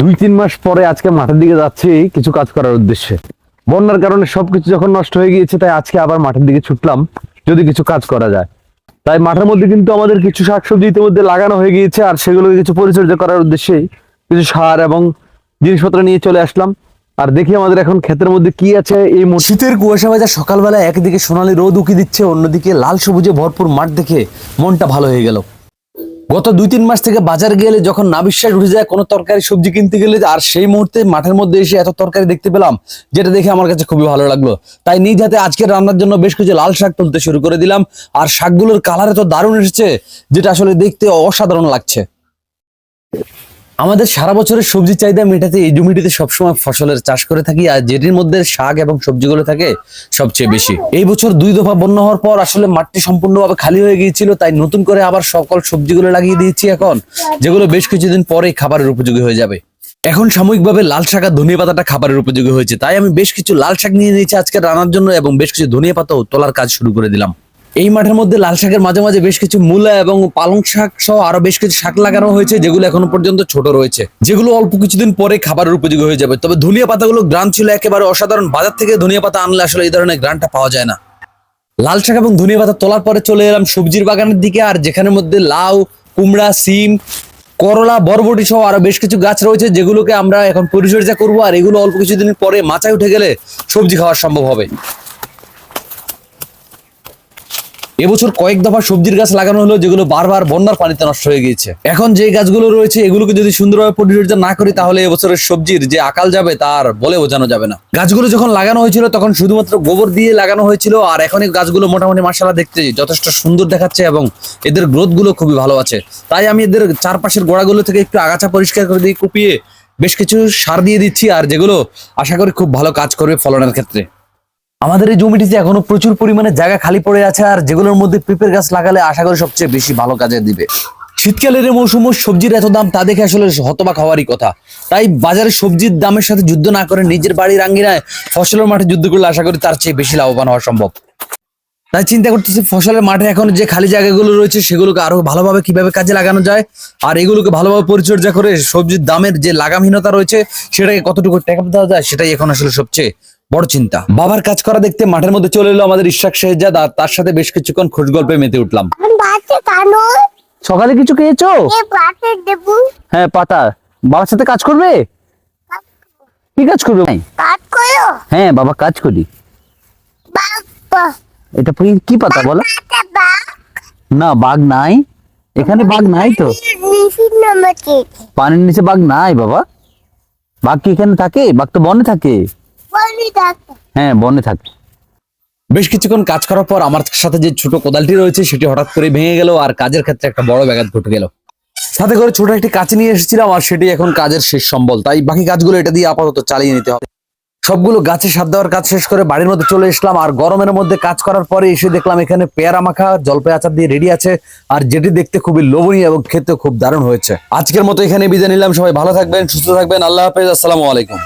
দুই তিন মাস পরে আজকে মাঠের দিকে যাচ্ছি কিছু কাজ করার উদ্দেশ্যে। বন্যার কারণে সবকিছু যখন নষ্ট হয়ে গিয়েছে, তাই আজকে আবার মাঠের দিকে ছুটলাম, যদি কিছু কাজ করা যায়। তাই মাঠের মধ্যে কিন্তু আমাদের কিছু শাকসবজি ইতিমধ্যে লাগানো হয়ে গিয়েছে, আর সেগুলোকে কিছু পরিচর্যা করার উদ্দেশ্যেই কিছু সার এবং জিনিসপত্র নিয়ে চলে আসলাম। আর দেখি আমাদের এখন ক্ষেতের মধ্যে কি আছে এই শীতের কুয়াশা ভেজা সকালবেলা একদিকে সোনালি রোদ উকি দিচ্ছে, অন্যদিকে লাল সবুজে ভরপুর মাঠ দেখে মনটা ভালো হয়ে গেল। গত দুই তিন মাস থেকে বাজার গেলে যখন না বিশ্বাস উঠে যায়, কোনো তরকারি, সবজি কিনতে গেলে, আর সেই মুহূর্তে মাঠের মধ্যে এসে এত তরকারি দেখতে পেলাম, যেটা দেখে আমার কাছে খুবই ভালো লাগল। তাই নিজ হাতে আজকের রান্নার জন্য বেশ কিছু লাল শাক তুলতে শুরু করে দিলাম, আর শাকগুলোর কালার এত দারুণ এসেছে, যেটা আসলে দেখতে অসাধারণ লাগছে। আমাদের সারা বছরের সবজি চাহিদা মেটাতে এই জমিটিতে সবসময় ফসলের চাষ করে থাকি, আর যেটির মধ্যে শাক এবং সবজিগুলো থাকে সবচেয়ে বেশি। এই বছর দুই দফা বন্যা হওয়ার পর আসলে মাঠটি সম্পূর্ণভাবে খালি হয়ে গিয়েছিল, তাই নতুন করে আবার সকল সবজিগুলো লাগিয়ে দিয়েছি এখন, যেগুলো বেশ কিছুদিন পরেই খাবারের উপযোগী হয়ে যাবে। এখন সাময়িকভাবে লাল শাক আর ধনিয়া পাতাটা খাবারের উপযোগী হয়েছে, তাই আমি বেশ কিছু লাল শাক নিয়ে নিয়েছি আজকে রান্নার জন্য এবং বেশ কিছু ধনিয়া পাতাও তোলার কাজ শুরু করে দিলাম। এই মাঠের মধ্যে লাল শাকের মাঝে মাঝে বেশ কিছু মূলা এবং পালং শাক সহ আরও বেশ কিছু শাক লাগানো হয়েছে, যেগুলো এখনও পর্যন্ত ছোট রয়েছে। যেগুলো অল্প কিছুদিন পরে খাবারের উপযোগী হয়ে যাবে। তবে ধনিয়া পাতাগুলো গ্রান ছিল একেবারে অসাধারণ। বাজার থেকে ধনিয়া পাতা আনলে আসলে এই ধরনের গ্রানটা পাওয়া যায় না। লাল শাক এবং ধনিয়া পাতা তোলার পরে চলে এলাম সবজির বাগানের দিকে, আর যেখানের মধ্যে লাউ, কুমড়া, সিম, করলা, বরবটি সহ আরও বেশ কিছু গাছ রয়েছে, যেগুলোকে আমরা এখন পরিচর্যা করব। আর এগুলো অল্প কিছুদিন পরে মাচায় উঠে গেলে সবজি খাওয়া সম্ভব হবে। এবছর কয়েক দফা সবজির গাছ লাগানো হলো, যেগুলো বারবার বন্যার পানিতে নষ্ট হয়ে গিয়েছে। এখন যে গাছগুলো রয়েছে, এগুলোকে যদি সুন্দরভাবে পরিচর্যা না করি, তাহলে এবছরের সবজির যে আকাল যাবে তার বলে বোঝানো যাবে না। গাছগুলো যখন লাগানো হয়েছিল, তখন শুধুমাত্র গোবর দিয়ে লাগানো হয়েছিল, আর এখন এই গাছগুলো মোটামুটি মাসালা দেখতে যথেষ্ট সুন্দর দেখাচ্ছে এবং এদের গ্রোথগুলো খুবই ভালো আছে। তাই আমি এদের চারপাশের গোড়াগুলো থেকে একটু আগাছা পরিষ্কার করে দিয়ে কুপিয়ে বেশ কিছু সার দিয়ে দিচ্ছি, আর যেগুলো আশা করি খুব ভালো কাজ করবে ফলনের ক্ষেত্রে। আমাদের এই জমিটিতে এখনও প্রচুর পরিমাণে জায়গা খালি পড়ে আছে আর যেগুলোর মধ্যে পেঁপের গাছ লাগালে আশা করি সবচেয়ে বেশি ভালো কাজে দিবে। শীতকালের এই মৌসুম সবজির এত দাম তা দেখে আসলে হতবাক হওয়ারই কথা। তাই বাজারে সবজির দামের সাথে যুদ্ধ না করে নিজের বাড়ির আঙ্গিনায় ফসলের মাঠে যুদ্ধ করলে আশা করি তার চেয়ে বেশি লাভবান হওয়া সম্ভব। তাই চিন্তা করতেছি ফসলের মাঠে এখন যে খালি জায়গাগুলো রয়েছে সেগুলোকে আরও ভালোভাবে কীভাবে কাজে লাগানো যায় আর এগুলোকে ভালোভাবে পরিচর্যা করে সবজির দামের যে লাগামহীনতা রয়েছে সেটাকে কতটুকু টেকআপ দেওয়া যায় সেটাই এখন আসলে সবচেয়ে বড় চিন্তা। বাবার কাজ করা দেখতে মাঠের মধ্যে চলে এলো আমাদের ইশাক শেহজাদ আর তার সাথে বেশ কিছুক্ষণ খোঁজ গল্পে মেতে উঠলাম। সকালে কিছু খেয়েছো? হ্যাঁ পাতা। বাবার সাথে কাজ করবে? কি কাজ করবে? হ্যাঁ বাবা কাজ করি। বাবা। এটা কি- কি পাতা বলো? না বাঘ নাই। এখানে বাঘ নাই তো। পানির নিচে বাঘ নাই বাবা। বাঘ কি এখানে থাকে? বাঘ তো বনে থাকে। হ্যাঁ বনে থাকে। বেশ কিছুক্ষণ কাজ করার পর আমার সাথে যে ছোট কোদালটি রয়েছে সেটি হঠাৎ করে ভেঙে গেল আর কাজের ক্ষেত্রে একটা বড় ব্যাঘাত ঘটে গেল। সাথে করে ছোট একটি কাঁচি নিয়ে এসেছিলাম আর সেটি এখন কাজের শেষ সম্বল। তাই বাকি কাজগুলো এটা দিয়ে আপাতত চালিয়ে নিতে হবে। সবগুলো গাছে সার দেওয়ার কাজ শেষ করে বাড়ির মধ্যে চলে এসলাম আর গরমের মধ্যে কাজ করার পরে এসে দেখলাম এখানে পেয়ারা মাখা, জলপাই আচার দিয়ে রেডি আছে। আর যেটি দেখতে খুবই লোভনীয় এবং খেতে খুব দারুণ হয়েছে। আজকের মতো এখানে বিদায় নিলাম। সবাই ভালো থাকবেন, সুস্থ থাকবেন। আল্লাহ হাফেজ। আসসালামু আলাইকুম।